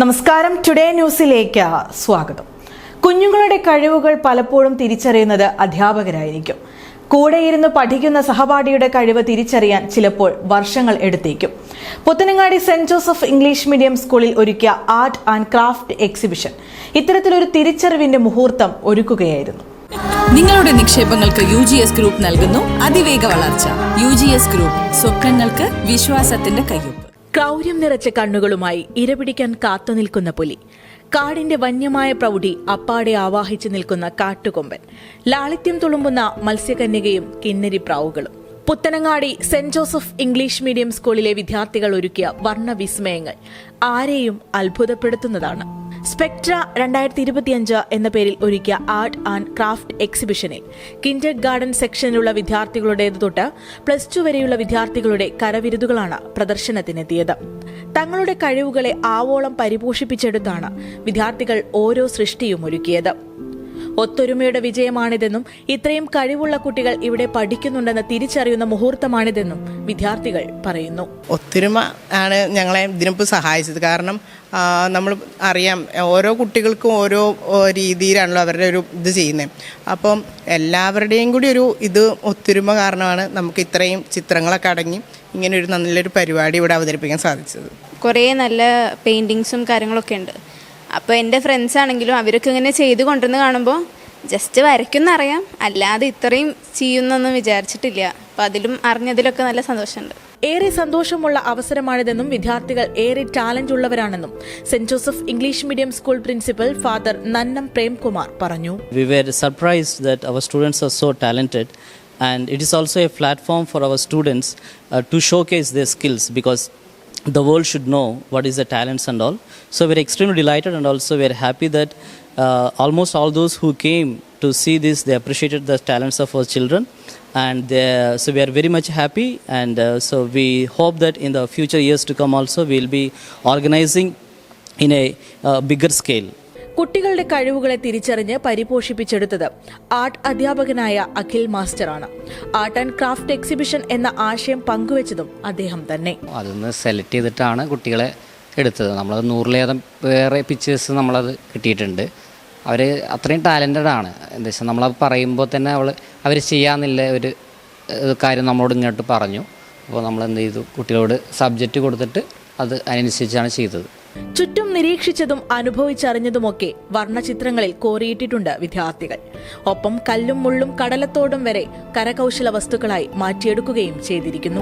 നമസ്കാരം. ടുഡേ ന്യൂസിലേക്ക് സ്വാഗതം. കുഞ്ഞുങ്ങളുടെ കഴിവുകൾ പലപ്പോഴും തിരിച്ചറിയുന്നത് അധ്യാപകരായിരിക്കും. കൂടെയിരുന്ന് പഠിക്കുന്ന സഹപാഠിയുടെ കഴിവ് തിരിച്ചറിയാൻ ചിലപ്പോൾ വർഷങ്ങൾ എടുത്തേക്കും. Puthanangadi saint Joseph English medium സ്കൂളിൽ ഒരുക്കിയ ആർട്ട് ആൻഡ് ക്രാഫ്റ്റ് എക്സിബിഷൻ ഇത്തരത്തിലൊരു തിരിച്ചറിവിന്റെ മുഹൂർത്തം ഒരുക്കുകയായിരുന്നു. നിങ്ങളുടെ നിക്ഷേപങ്ങൾക്ക് യു ജി എസ് ഗ്രൂപ്പ് നൽകുന്നു. അതിവേഗ വളർച്ച. യു ജി എസ് ഗ്രൂപ്പ് സ്വപ്നങ്ങൾക്ക് വിശ്വാസത്തിന്റെ കയ്യൊപ്പ്. ക്രൗര്യം നിറച്ച കണ്ണുകളുമായി ഇരപിടിക്കാൻ കാത്തുനിൽക്കുന്ന പുലി. കാടിന്റെ വന്യമായ പ്രൗഢി അപ്പാടെ ആവാഹിച്ചു നിൽക്കുന്ന കാട്ടുകൊമ്പൻ. ലാളിത്യം തുളുമ്പുന്ന മത്സ്യകന്യകയും കിന്നരി പ്രാവുകളും Puthanangadi saint Joseph English medium സ്കൂളിലെ വിദ്യാർത്ഥികൾ ഒരുക്കിയ വർണവിസ്മയങ്ങൾ ആരെയും അത്ഭുതപ്പെടുത്തുന്നതാണ്. സ്പെക്ട്ര രണ്ടായിരത്തി ഇരുപത്തിയഞ്ച് എന്ന പേരിൽ ഒരുക്കിയ ആർട്ട് ആൻഡ് ക്രാഫ്റ്റ് എക്സിബിഷനിൽ കിൻഡർ ഗാർഡൻ സെക്ഷനിലുള്ള വിദ്യാർത്ഥികളുടേത് തൊട്ട് പ്ലസ് ടു വരെയുള്ള വിദ്യാർത്ഥികളുടെ കരവിരുതുകളാണ് പ്രദർശനത്തിനെത്തിയത്. തങ്ങളുടെ കഴിവുകളെ ആവോളം പരിപോഷിപ്പിച്ചെടുത്താണ് വിദ്യാർത്ഥികൾ ഓരോ സൃഷ്ടിയും ഒരുക്കിയത്. ഒത്തൊരുമയുടെ വിജയമാണിതെന്നും ഇത്രയും കഴിവുള്ള കുട്ടികൾ ഇവിടെ പഠിക്കുന്നുണ്ടെന്ന് തിരിച്ചറിയുന്ന മുഹൂർത്തമാണിതെന്നും വിദ്യാർത്ഥികൾ പറയുന്നു. ഒത്തൊരുമ ആണ് ഞങ്ങളെ ഇതിനിപ്പോൾ സഹായിച്ചത്. കാരണം നമ്മൾ അറിയാം ഓരോ കുട്ടികൾക്കും ഓരോ രീതിയിലാണല്ലോ അവരുടെ ഒരു ഇത് ചെയ്യുന്നത് അപ്പം എല്ലാവരുടെയും കൂടി ഒരു ഇത് ഒത്തൊരുമ കാരണമാണ് നമുക്ക് ഇത്രയും ചിത്രങ്ങളൊക്കെ അടങ്ങി ഇങ്ങനെ ഒരു നല്ലൊരു പരിപാടി ഇവിടെ അവതരിപ്പിക്കാൻ സാധിച്ചത്. കുറേ നല്ല പെയിന്റിങ്സും കാര്യങ്ങളൊക്കെ ഉണ്ട്. അപ്പോൾ എന്റെ ഫ്രണ്ട്സ് ആണെങ്കിലും അവരൊക്കെ ഇങ്ങനെ ചെയ്ത് കൊണ്ടുവന്ന് കാണുമ്പോൾ ജസ്റ്റ് വരയ്ക്കുന്നറിയാം. അല്ലാതെ ഇത്രയും ചെയ്യുന്നൊന്നും വിചാരിച്ചിട്ടില്ല. അപ്പോൾ അതിലും അറിഞ്ഞതിലൊക്കെ നല്ല സന്തോഷമുണ്ട്. ഏറെ സന്തോഷമുള്ള അവസരമാണിതെന്നും വിദ്യാർത്ഥികൾ ഏറെ talent ഉള്ളവരാണെന്നും saint Joseph English medium school principal father നന്നം Premkumar പറഞ്ഞു. We were surprised that our students are so talented, and it is also a platform for our students uh, to showcase their skills because the world should know what is the talents and all. So we're extremely delighted, and also we're happy that uh, almost all those who came to see this they appreciated the talents of our children. And so we are very much happy, and uh, so we hope that in the future years to come also we'll be organizing in a uh, bigger scale. കുട്ടികളുടെ കഴിവുകളെ തിരിച്ചറിഞ്ഞ് പരിപോഷിപ്പിച്ചെടുത്തത് art അധ്യാപകനായ അഖിൽ മാസ്റ്ററാണ്. Art and craft exhibition എന്ന ആശയം പങ്കുവച്ചതും അദ്ദേഹം തന്നെ. അതൊന്ന് സെലക്ട് ചെയ്തിട്ടാണ് കുട്ടികളെ എടുത്തത്. നമ്മളത് നൂറിലേറെ വേറെ പിക്ചേഴ്സ് നമ്മളത് കിട്ടിയിട്ടുണ്ട്. അവർ അത്രയും ടാലന്റഡ് ആണ്. എന്താ വെച്ചാൽ നമ്മളത് പറയുമ്പോൾ തന്നെ അവൾ അവർ ചെയ്യാന്നില്ല ഒരു കാര്യം നമ്മളോട് ഇങ്ങോട്ട് പറഞ്ഞു. അപ്പോൾ നമ്മൾ എന്ത് ചെയ്തു? കുട്ടികളോട് സബ്ജക്റ്റ് കൊടുത്തിട്ട് അത് അതിനനുസരിച്ചാണ് ചെയ്തത്. ചുറ്റും നിരീക്ഷിച്ചതും അനുഭവിച്ചറിഞ്ഞതുമൊക്കെ വർണചിത്രങ്ങളിൽ കോറിയിട്ടിട്ടുണ്ട് വിദ്യാർത്ഥികൾ. ഒപ്പം കല്ലും മുള്ളും കടലത്തോടും വരെ കരകൗശല വസ്തുക്കളായി മാറ്റിയെടുക്കുകയും ചെയ്തിരിക്കുന്നു.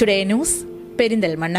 Today news Perinthalmanna